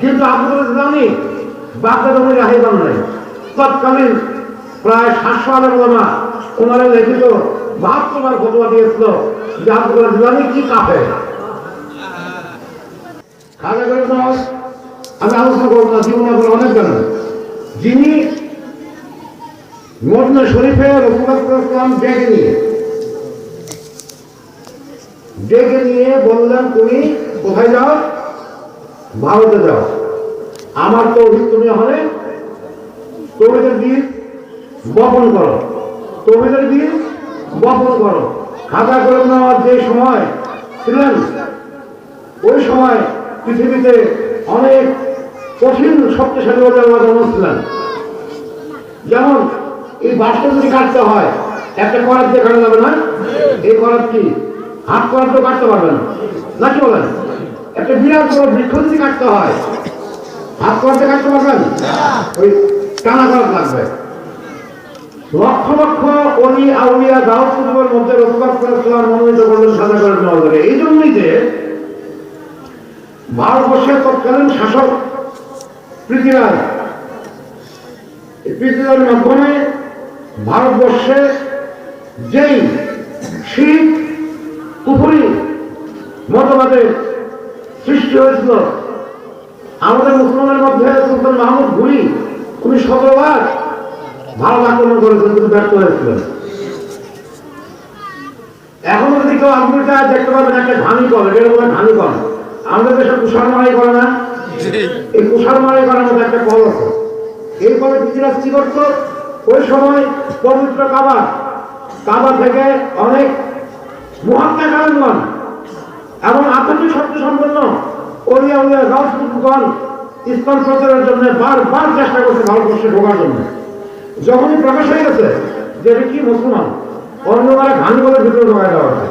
কিন্তু আব্দুল ইসলামী বাগদাদ রাহি নাই তৎকালীন প্রায় সাতশো আলের ওলামা ওনারা লিখিত বার ফতোয়া দিয়েছিল যে আব্দুল ইসলামী কি কাপে খাজা করে আমি আলোচনা করব না, জীবনে বলে অনেক জানেন। যিনি মদনা শরীফে রসুলাম ডেকে নিয়ে ডেকে নিয়ে বললেন, তুমি কোথায় যাও? ভারতে যাও। আমার তো তুমি হলে তৌহিদের বীজ বপন করো। তৌহিদের বীজ বপন করো। খাতা করে নেওয়ার যে সময় ছিলেন ওই সময় পৃথিবীতে অনেক কঠিন শক্তিশালী ওদের ছিলেন যেমন, এই বাসটা যদি কাটতে হয়, একটা করাত দিয়ে কাটা যাবে না? এই করাত কি? হাত করাত তো কাটতে পারবেন। নাকি বলেন? একটা বিরাট বড় বৃক্ষ যদি কাটতে হয়, হাত করাতে কাটতে পারবেন? ওই টানা লাগবে। লক্ষ লক্ষ অলি আউলিয়া গাও কুতুবের মধ্যে মনোনীত করলেন সাদা করে নেওয়া যাবে এই জন্যই যে ভারতবর্ষের তৎকালীন শাসক পৃথিবীরাজ এই পৃথিবীর মাধ্যমে ভারতবর্ষে যেই শীত কুফুরি, মতবাদের সৃষ্টি হয়েছিল। আমাদের মুসলমানের মধ্যে সুলতান মাহমুদ ঘুরি উনি শতবার ভারত আক্রমণ করেছেন কিন্তু ব্যর্থ হয়েছিলেন। এখনও যদি কেউ আমেরিকা দেখতে পাবেন একটা ধানি কল এটা বলে ধানি কল। আমাদের দেশে তুষার মারাই করে না? এই তুষার মারাই করার মধ্যে একটা কল আছে। এই কলে পৃথিবীরাজ কি করতো? ওই সময় পবিত্র কাবা কাবা থেকে অনেক মহাত্মা কারণগণ এবং আতঙ্কিক শক্তি সম্পন্ন ওলিয়া উলিয়া রাজপুতগণ ইসলাম প্রচারের জন্য বারবার চেষ্টা করছে ভারতবর্ষে ঢোকার জন্য। যখনই প্রকাশ হয়ে গেছে যে কি মুসলমান অন্যবারে ঘান বলে ভিতরে ঢোকায় দেওয়া হয়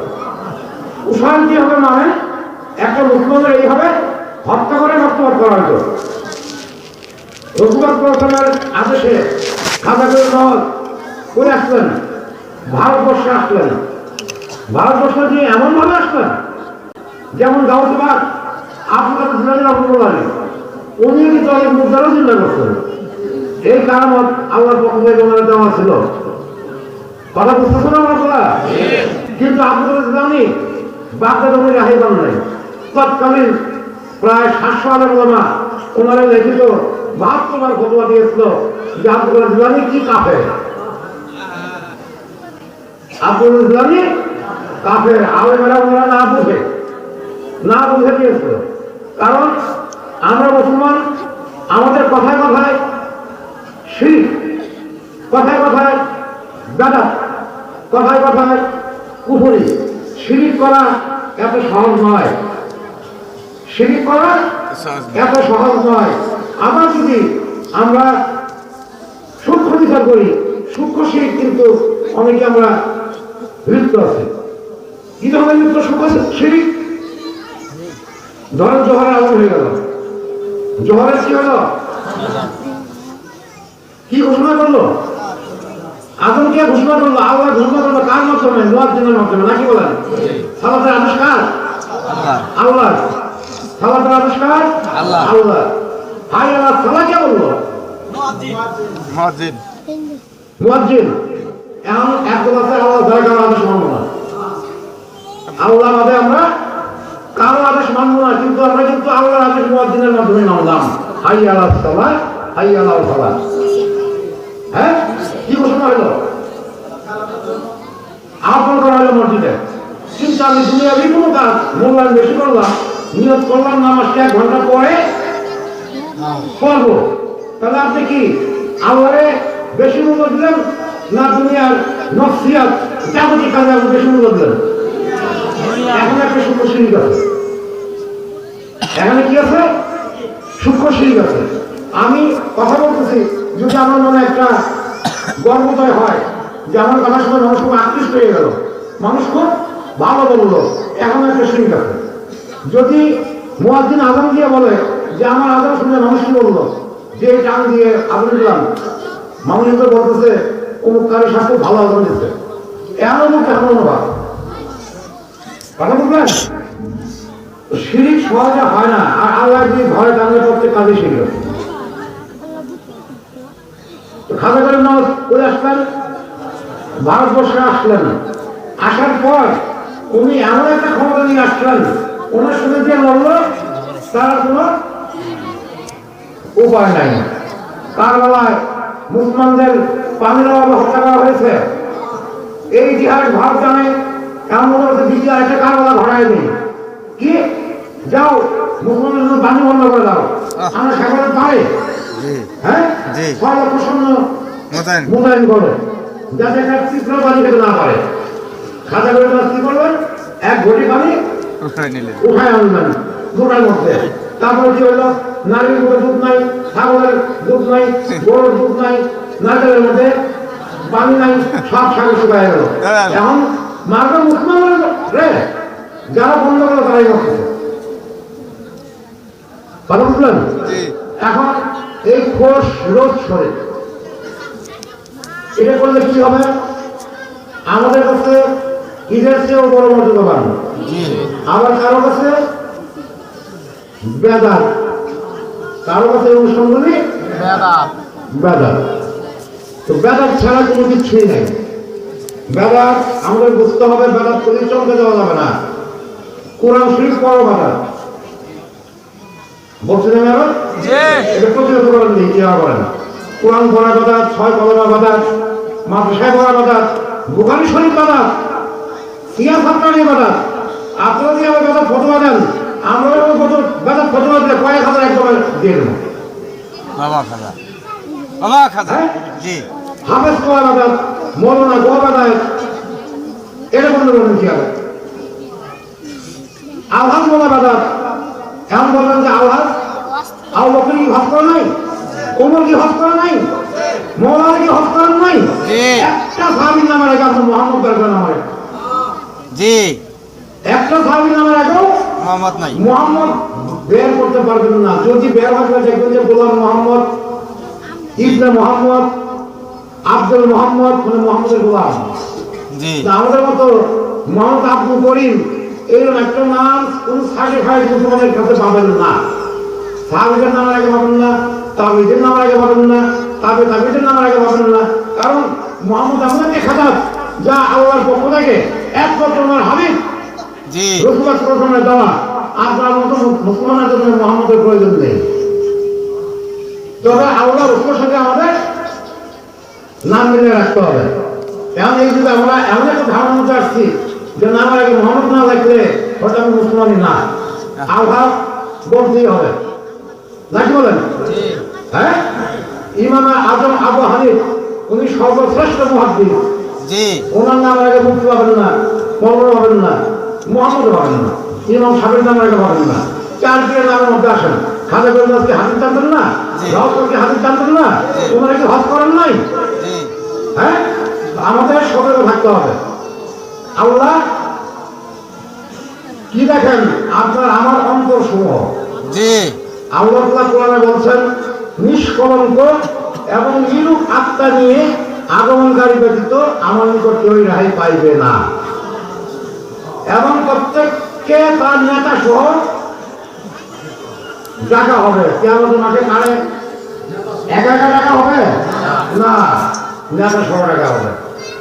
কি হবে মানে? একটা মুসলমানের এইভাবে হত্যা করে রক্তপাত করা হতো রঘুনাথ প্রথমের আদেশে খাজা করে নল করে আসলেন, ভারতবর্ষে আসলেন। ভারতবর্ষে যে এমনভাবে আসলেন যেমন গাউসবাদ আপনার জিলানি রহমতুল্লাহ উনি অনেক মুদ্রারও চিন্তা করতেন এই কারণত আল্লাহর পক্ষ থেকে ওনারা দেওয়া ছিল। কথা বুঝতেছেন আমরা কিন্তু আব্দুল ইসলামী বাগদাদ উনি রাহি পান নাই। তৎকালীন প্রায় সাতশো আলের ওলামা ওনারা লিখিত বার ফতোয়া দিয়েছিল যে আব্দুল ইসলামী কি কাফে আব্দুল ইসলামী কাফের। আলেমেরা ওনারা না বুঝে। না বুঝে দিয়েছিল কারণ আমরা মুসলমান, আমাদের কথায় কথায় শিখ, কথায় কথায় বেদা কথায় কথায় কুফুরি। শিরিক করা এত সহজ নয়। শিরিক করা এত সহজ নয়। আবার যদি আমরা সূক্ষ্ম বিচার করি, সূক্ষ্ম শিরিক কিন্তু অনেকে আমরা লিপ্ত আছে। কি ধরনের লিপ্ত সূক্ষ্ম শিরিক ধরেন জোহরের আগুন হয়ে গেল। জোহরের কি হলো? কি ঘোষণা করল? আগুন কে ঘোষণা করল? আল্লাহ ঘোষণা করল কার মাধ্যমে? মুয়াজ্জিনের মাধ্যমে নাকি বলেন? সালাতের আবিষ্কার? আল্লাহ। সালাতের আবিষ্কার? আল্লাহ। আল্লাহ। হাই আল্লাহ সালা কে বলল? মসজিদ মুয়াজ্জিন। এখন একদম আছে আল্লাহ দরকার আদেশ মানবো না আল্লাহ বাদে আমরা কারও আদেশ মানবো না কিন্তু আমরা কিন্তু আল্লাহর আদেশ মুয়াজ্জিনের মাধ্যমে মানলাম হাই আল্লাহ সালা হাই আল্লাহ সালা হ্যাঁ কি ঘোষণা হলো আপন করা হলো মসজিদে কিন্তু আমি দুনিয়া বিভিন্ন কাজ মূল্যায়ন বেশি করলাম নিয়োগ করলাম নামাজটা এক ঘণ্টা পরে পড়ব তাহলে আপনি কি আল্লাহরে বেশি মূল্য দিলেন না দুনিয়ার নফসিয়াত যাবতীয় কাজে আপনি বেশি মূল্য দিলেন এখন একটা সিঁড়ি আছে এখানে কি আছে? সূক্ষ্ম সিঁড়ি আছে। আমি কথা বলতেছি, যদি আমার মনে একটা গর্বোদয় হয়, যে আমার কথার সময় মানুষ খুব আকৃষ্ট হয়ে গেল। মানুষ খুব ভালো বলল, এখন একটা সিঁড়ি আছে। যদি মুয়াজ্জিন আজান দিয়ে বলে যে আমার আজান শুনে মানুষ কি বলল? যে টান দিয়ে আজান দিলাম। মানুষ তো বলতেছে অমুক কারি খুব ভালো আজান দিচ্ছে এমন কেমন অনুভব কথা বুঝলেন? শিরিক সহজে হয় না। আর আল্লাহ যদি ঘরে দাঁড়িয়ে প্রত্যেক কাজে শিখল খাজা করে নামাজ করে আসলেন, ভারতবর্ষে আসলেন। আসার পর উনি এমন একটা ক্ষমতা নিয়ে আসলেন, ওনার সঙ্গে যে লড়ল, তার কোনো উপায় নাই। তার বেলায় মুসলমানদের পানির অভাবে হত্যা করা হয়েছে। এই ইতিহাস ভারত জানে এমন মনে দ্বিতীয় একটা কারবালা ঘটায় নেই। কি? যাও মুসলমানদের জন্য পানি বন্ধ করে দাও। আমরা সাগরের পারে। হ্যাঁ। ছয় মোতায়েন। করো। যাতে একটা পানি খেতে না পারে। খাতা করে মাছ কি করবেন? এক ঘটি পানি উঠায় আনবেন। দুটার মধ্যে। তারপর কি হলো নারীর মধ্যে দুধ নাই ছাগলের দুধ নাই গরুর দুধ নাই নারকেলের মধ্যে পানি নাই সব সাগর শুকায় গেল। এখন মার্গ মুসলমান রে? যারা বন্ধ করল তারাই করতেছে কথা বুঝলেন জি এখন এই কোষ রোধ সরে এটা করলে কি হবে? আমাদের কাছে ঈদের চেয়েও বড় মর্যাদা পান আবার কারও কাছে বেদাত। কারও কাছে অনুষ্ঠানগুলি বেদাত। তো বেদাত ছাড়া কোনো কিছুই নেই। বেদাত আমাদের বুঝতে হবে বেদাত করে চমকে দেওয়া যাবে না। কোরআন শরীফ পড়ো বেদাত। বলছেন আমি আবার এটা প্রতিরোধ করেন নেই কি করেন কোরআন পড়া কথা ছয় কলমা কথা মাদ্রাসায় পড়া কথা বুখারি শরীফ কথা সিয়াস আপনার নিয়ে কথা। আপনারা দিয়ে আমার কথা ফটোয়া দেন আমরা কত কথা ফটোয়া দিলে কয়েক হাজার একবার দিয়ে দেবো। বাবা খাজা। বাবা খাজা। হ্যাঁ? জি। হাফেজ কোয়া কথা মরনা গোয়া কথা এটা বন্ধ করবেন কি হবে আলহাজ বলা এমন বলবেন যে আলহাজ আবু বকর কি করে নাই? ওমর কি করে নাই? মৌলানা কি করেন নাই? একটা সাহাবীর নামের আগে আপনি মোহাম্মদ বের আমার। জি। একটা সাহাবীর নামের আগেও মোহাম্মদ নাই। মোহাম্মদ বের করতে পারবেন না। যদি বের হবে দেখবেন যে গোলাম মোহাম্মদ ইবনে মোহাম্মদ আব্দুল মোহাম্মদ মানে মোহাম্মদের গোলাম। জি। আমাদের মতো মোহাম্মদ আব্দুল করিম এরকম একটা নাম কোন সার্টিফাইড মুসলমানের কাছে পাবেন না। সাহাবিদের নামের আগে পাবেন না তাবিদের নামের আগে পাবেন না তাবে তাবিদের নামের আগে পাবেন না। কারণ মোহাম্মদ একটা খাতাব যা আল্লাহর পক্ষ থেকে একমাত্র আমার হাবিব জি। রসুলের প্রথমে দেওয়া। আপনার মতো মুসলমানের জন্য মোহাম্মদের প্রয়োজন নেই। তবে আল্লাহ রসুলের সাথে আমাদের নাম মিলিয়ে রাখতে হবে। এখন এই যুগে আমরা এমন একটা ধারণা মধ্যে আসছি যে না আমার আগে মোহাম্মদ না লাগলে হয়তো আমি মুসলমানই না। আল্লাহ বলতেই হবে। নাকি বলেন? হ্যাঁ? ইমাম আজম আবু হানিফ উনি সর্বশ্রেষ্ঠ মহাদ্দিন ওনার নাম আগে মুক্তি পাবেন না মরমর পাবেন না মোহাম্মদ পাবেন না ইমাম সাহেবের নাম আগে পাবেন না। চার পীরের নামের মধ্যে আসেন। খাজা গোলদাসকে হাতির টানতেন না? জি। রহস্যকে হাতির টানতেন না? ওনারা কি হজ করেন নাই? হ্যাঁ? আমাদের সতর্ক থাকতে হবে। আল্লাহ কি দেখেন? আপনার আমার অন্তর সমূহ জি। আল্লাহ কোরআনে বলছেন নিষ্কলঙ্ক এবং নিরূপ আত্মা নিয়ে আগমনকারী ব্যতীত আমার নিকট কেউই রেহাই পাইবে না। এবং প্রত্যেককে তার নেতা সহ ডাকা হবে। কেমন মাঠে কারে? একা একা ডাকা হবে? না নেতা সহ ডাকা হবে।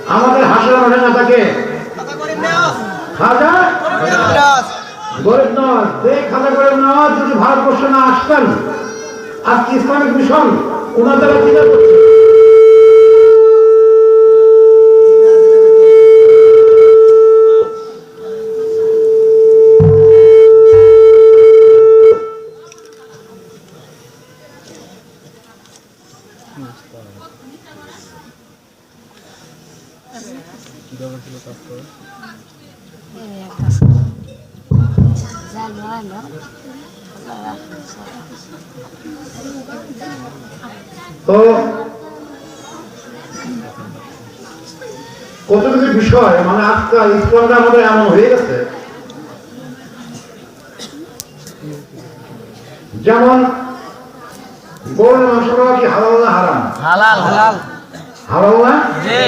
আমাদের হাসের মাঠে নেতাকে খাজা? গরিব নয় যে খাজা গরিব যদি ভারতবর্ষে না আসতেন আজকে ইসলামিক মিশন ওনাদের চিন্তা তো কত কিছু বিষয়? মানে আজকাল ইসলামটা আমাদের এমন হয়ে গেছে। যেমন গরুর মাংস খাওয়া কি হালাল না হারাম? হালাল হালাল। হালাল না? জি।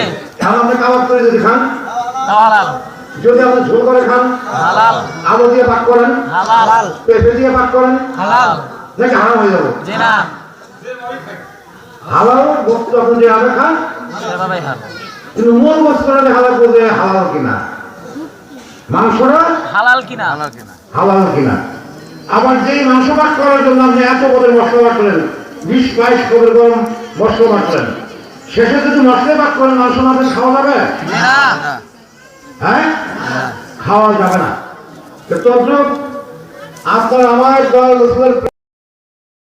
কাবাব করে যদি খান হালাল। যদি আপনি ঝোল করে খান হালাল। আলু দিয়ে পাক করেন হালাল পেঁপে দিয়ে পাক করেন হালাল। নাকি হারাম হয়ে যাবে। জি না। হালাল বস্তু আপনি যেভাবে খান? কিন্তু মূল বস্তুটা হালাল করবে হালাল কিনা? মাংসটা? হালাল কিনা? ভালো কিনা। হালাল কিনা। আবার যেই মাংস পাক করার জন্য আপনি এত পদের মশলা পাক করেন বিশ বাইশ পদের গরম মশলা পাক করেন। শেষে যদি মশলা পাক করেন মাংস মাছের খাওয়া যাবে? হ্যাঁ? খাওয়া যাবে না। তো তদ্রুপ আপনার আমার দল